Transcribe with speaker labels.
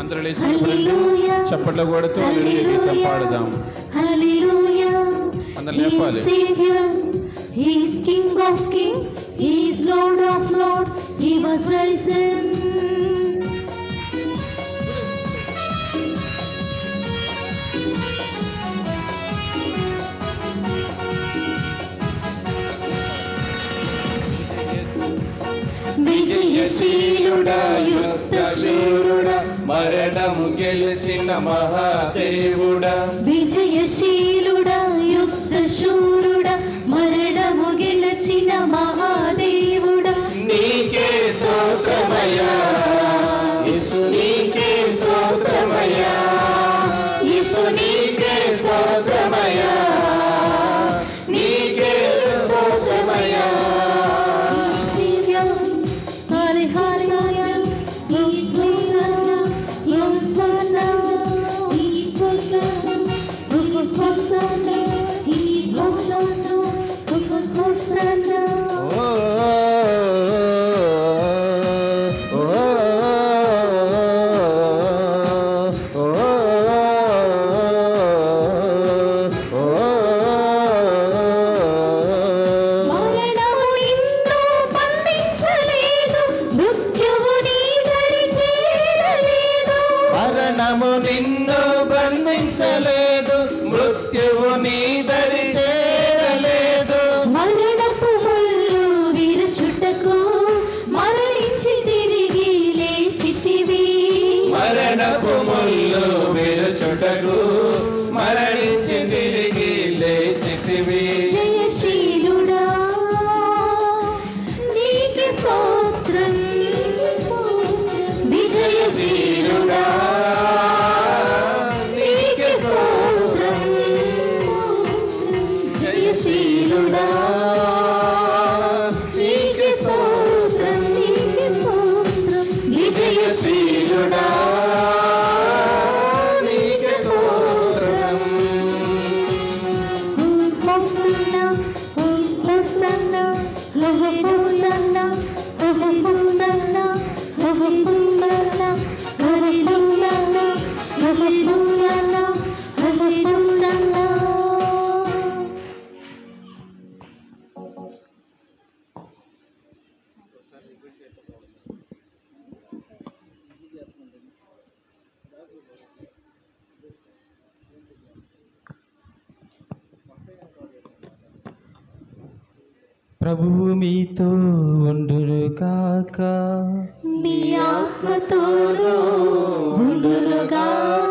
Speaker 1: అందరూ లేచి చప్పట్లు కొడుతూ హల్లెలూయా గీతం పాడుదాం అందరు లేపాలి.
Speaker 2: He is King of Kings, He is Lord of Lords, He was risen. విజయశీలుడా యుద్ధ
Speaker 3: శూరుడా మరణము గెలిచిన మహాదేవుడా.
Speaker 2: విజయశీలుడా యుద్ధ శూరుడా మరణము గెలచిన మహాదేవుడా.
Speaker 3: నీకే స్తోత్రమయ్యా.
Speaker 2: He's బంధించలేదు మృత్యువు నీ దరి చేరలేదు మరణపు ముళ్ళు విరుచుటకు మరణించి తిరిగి లేచితివి.
Speaker 3: మరణపు ముళ్ళు విరుచుటకు
Speaker 2: Gracias.
Speaker 4: ప్రభువు మీతో ఉండును కాక
Speaker 2: మీ ఆత్మతోనూ ఉండునుగాక